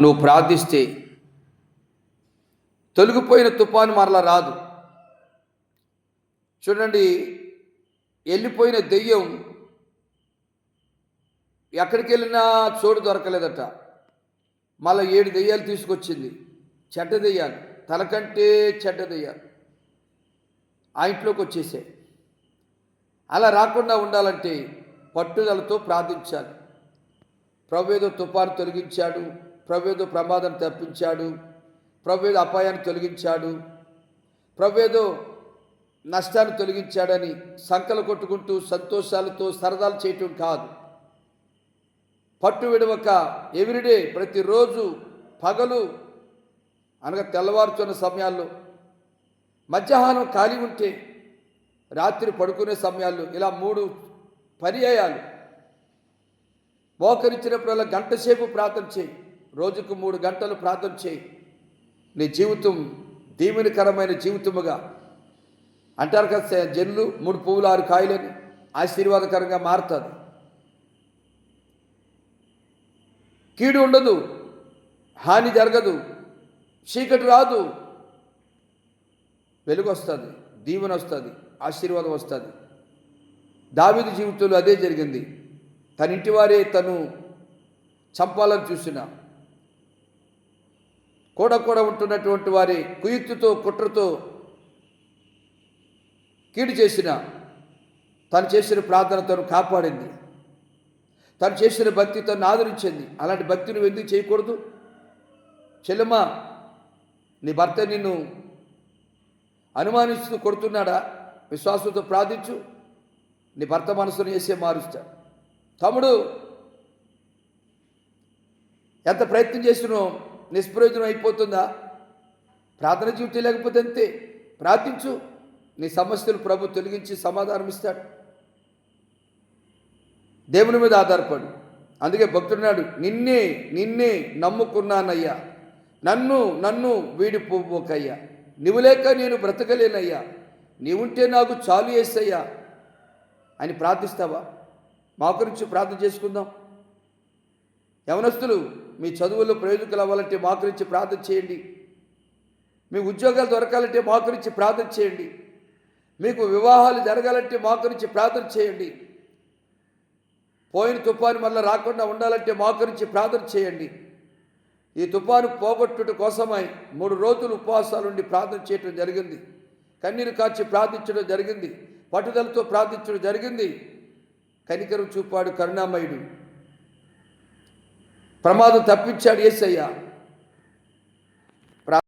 నువ్వు ప్రార్థిస్తే తొలగిపోయిన తుఫాను మరలా రాదు. చూడండి వెళ్ళిపోయిన దెయ్యం ఎక్కడికి వెళ్ళినా చోటు దొరకలేదట. మళ్ళీ ఏడు దెయ్యాలు తీసుకొచ్చింది. చెడ్డ దెయ్యాలు తలకంటే చెడ్డ దెయ్యాలు. ఆ ఇంట్లోకి వచ్చేసాయి. అలా రాకుండా ఉండాలంటే పట్టుదలతో ప్రార్థించాలి. ప్రభువేదో తుఫాను తొలగించాడు. ప్రభువేదో ప్రమాదం తప్పించాడు ప్రభువేదో అపాయాన్ని తొలగించాడు ప్రభువేదో నష్టాన్ని తొలగించాడని సంకలు కొట్టుకుంటూ సంతోషాలతో సరదాలు చేయటం కాదు. పట్టు విడవక ఎవ్రీడే ప్రతిరోజు పగలు అనగా తెల్లవారుతున్న సమయాల్లో మధ్యాహ్నం ఖాళీ ఉంటే రాత్రి పడుకునే సమయాల్లో ఇలా మూడు పర్యాయాలు. మోకరించినప్పుడల్లా గంట సేపు ప్రార్థన చేయి. రోజుకు మూడు గంటలు ప్రార్థన చేయి. నీ జీవితం దీవెనకరమైన జీవితముగా. అంటారు కదా జల్లు మూడు పువ్వులు ఆరు కాయలని ఆశీర్వాదకరంగా మారుతుంది. కీడు ఉండదు హాని జరగదు చీకటి రాదు. వెలుగు వస్తుంది దీవెన వస్తుంది ఆశీర్వాదం వస్తుంది. దావిది జీవితంలో అదే జరిగింది. తన ఇంటి వారే తను చంపాలని చూసినా. కూడా కూడా ఉంటున్నటువంటి వారి కుయుక్తితో కుట్రతో కీడు చేసిన తను చేసిన ప్రార్థన తను కాపాడింది. తను చేసిన భక్తి తను ఆదరించింది. అలాంటి భక్తి నువ్వు ఎందుకు చేయకూడదు? చెల్లెమ్మా నీ భర్త నిన్ను అనుమానిస్తూ కొడుతున్నాడా? విశ్వాసంతో ప్రార్థించు. నీ భర్త మనసును వేసే మారుస్తాడు తమ్ముడు ఎంత ప్రయత్నం చేసినో నిష్ప్రయోజనం అయిపోతుందా? ప్రార్థన జీవితం లేకపోతే అంతే. ప్రార్థించు. నీ సమస్యలు ప్రభు తొలగించి సమాధానం ఇస్తాడు. దేవుని మీద ఆధారపడు. అందుకే భక్తుడున్నాడు నిన్నే నిన్నే నమ్ముకున్నానయ్యా. నన్ను నన్ను వీడిపోకయ్యా నువ్వు లేక నేను బ్రతకలేనయ్యా. నీవుంటే నాకు చాలు వేసయ్యా అని ప్రార్థిస్తావా? మా గురించి ప్రార్థన చేసుకుందాం. యవనస్తులు మీ చదువుల్లో ప్రయోజకులు అవ్వాలంటే మా గురించి ప్రార్థన చేయండి. మీ ఉద్యోగాలు దొరకాలంటే మా ప్రార్థన చేయండి. మీకు వివాహాలు జరగాలంటే మా గురించి ప్రార్థన చేయండి. పోయిన తుఫాను మళ్ళీ రాకుండా ఉండాలంటే మా గురించి ప్రార్థన చేయండి. ఈ తుఫాను పోగొట్టుట కోసమై మూడు రోజులు ఉపవాసాలుండి ప్రార్థన చేయటం జరిగింది. కన్నీరు కాచి ప్రార్థించడం జరిగింది. పట్టుదలతో ప్రార్థించడం జరిగింది. కనికరం చూపాడు కరుణామయుడు. ప్రమాదం తప్పించాడు ఏసయ్య